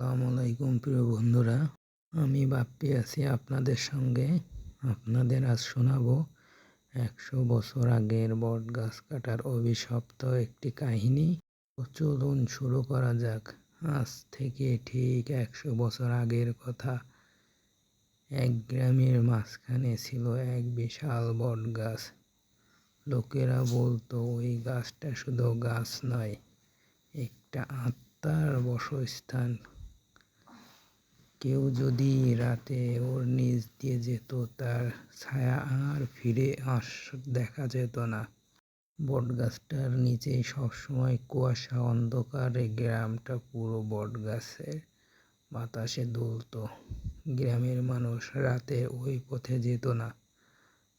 আসসালামু আলাইকুম, প্রিয় বন্ধুরা। আমি বাপ্পি আছি আপনাদের সঙ্গে। আপনাদের আজ শোনাবো একশো বছর আগের বট গাছ কাটার অভিশপ্ত একটি কাহিনী। চলুন শুরু করা যাক। আজ থেকে ঠিক একশো বছর আগের কথা। এক গ্রামের মাঝখানে ছিল এক বিশাল বট গাছ। লোকেরা বলতো, ওই গাছটা শুধু গাছ নয়, একটা আত্মার বসস্থান। কেউ যদি রাতে ওর নিচ দিয়ে যেত, তার ছায়া আর ফিরে আস দেখা যেত না। বটগাছটার নিচে সবসময় কুয়াশা, অন্ধকারে গ্রামটা পুরো বটগাছের বাতাসে দুলত। গ্রামের মানুষ রাতে ওই পথে যেত না।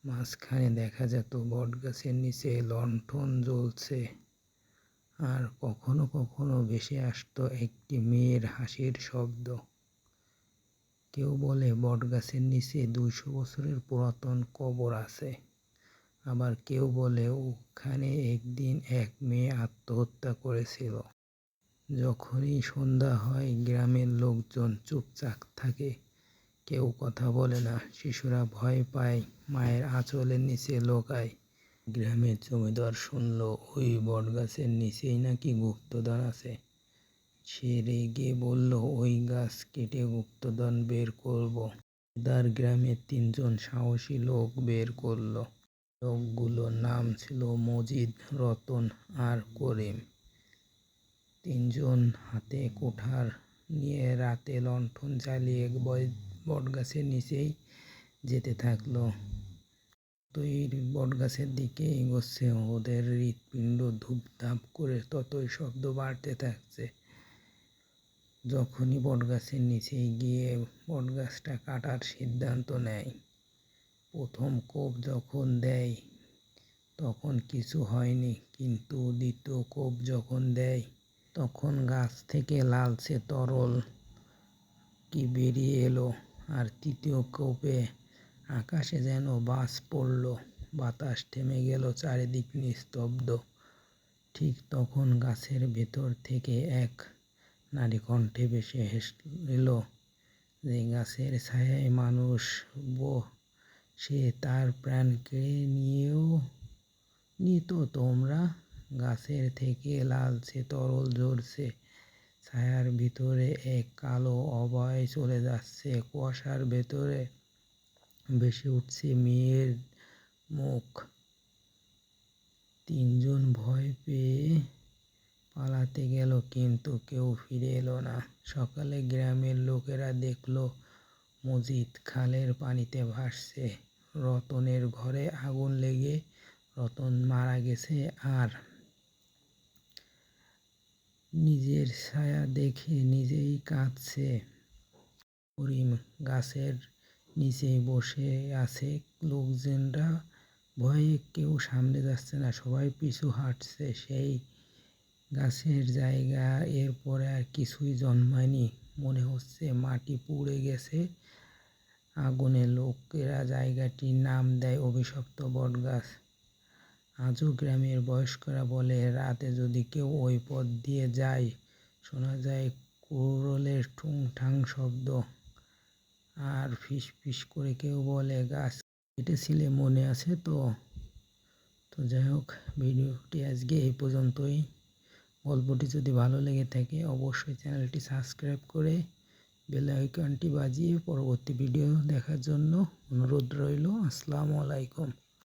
মাঝখানে দেখা যেত বটগাছের নিচে লণ্ঠন জ্বলছে। আর কখনো কখনো ভেসে আসতো একটি মেয়ের হাসির শব্দ। কেউ বলে বটগাছের নিচে দুইশো বছরের পুরাতন কবর আছে। আবার কেউ বলে ওখানে একদিন এক মেয়ে আত্মহত্যা করেছিল। যখনই সন্ধ্যা হয়, গ্রামের লোকজন চুপচাপ থাকে। কেউ কথা বলে না, শিশুরা ভয় পায়, মায়ের আঁচলের নিচে লোকায়। গ্রামের জমিদার শুনল, ওই বটগাছের নিচেই নাকি গুপ্তধন আছে? সে রেগে বলল, ওই গাছ কেটে গুপ্তধন বের করব। দার গ্রামের তিনজন সাহসী লোক বের করল। লোকগুলোর নাম ছিল মজিদ, রতন আর করিম। তিনজন হাতে কোঠার নিয়ে রাতে লণ্ঠন জ্বালিয়ে বটগাছের নিচেই যেতে থাকল। তুই বটগাছের দিকে এগোচ্ছে। ওদের হৃৎপিণ্ড ধূপধাপ করে ততই শব্দ বাড়তে থাকছে। যখনই বটগাছের নিচে গিয়ে বটগাছটা কাটার সিদ্ধান্ত নেয়, প্রথম কোপ যখন দেয়, তখন কিছু হয়নি। কিন্তু দ্বিতীয় কোপ যখন দেয়, তখন গাছ থেকে লালচে তরল কি বেরিয়ে এলো, আর তৃতীয় কোপে আকাশে যেন বাস পড়ল, বাতাস থেমে গেল চারিদিক নিস্তব্ধ। ঠিক তখন গাছের ভেতর থেকে এক নারী কণ্ঠে ভেসে এলো যে গাছের ছায়ায় মানুষ বো, সে তার প্রাণ কেড়ে নিয়েও নিত তোমরা। গাছের থেকে লালচে তরল ঝরছে, ছায়ার ভিতরে এক কালো অভয় চলে যাচ্ছে। কুয়াশার ভেতরে ভেসে উঠছে মেয়ের মুখ। তিনজন ভয় পেয়ে পালাতে গেল, কিন্তু কেউ ফিরে এলো না। সকালে গ্রামের লোকেরা দেখল, মজিদ খালের পানিতে ভাসছে। রতনের ঘরে আগুন লেগে রতন মারা গেছে আর নিজের ছায়া দেখে নিজেই কাঁদছে। করিম গাছের নিচে বসে আছে। লোকজনরা ভয়ে কেউ সামনে যাচ্ছে না, সবাই পিছু হাঁটছে। সেই গাছের জায়গা, এরপরে আর কিছুই জন্মায়নি। মনে হচ্ছে মাটি পুড়ে গেছে। আগুনে লোকেরা জায়গাটির নাম দেয় অভিশপ্ত বটগাছ। আজও গ্রামের বয়স্করা বলে, রাতে যদি কেউ ওই পথ দিয়ে যায়, শোনা যায় কুরলের ঠুং ঠাং শব্দ। আর ফিস ফিস করে কেউ বলে, গাছ কেটেছিলে, মনে আছে তো? তো যাই হোক, ভিডিওটি আজকে এই পর্যন্তই। গল্পটি যদি ভালো লেগে থাকে, অবশ্যই চ্যানেলটি সাবস্ক্রাইব করে বেল আইকনটি বাজিয়ে পরবর্তী ভিডিও দেখার জন্য অনুরোধ রইল। আসসালামু আলাইকুম।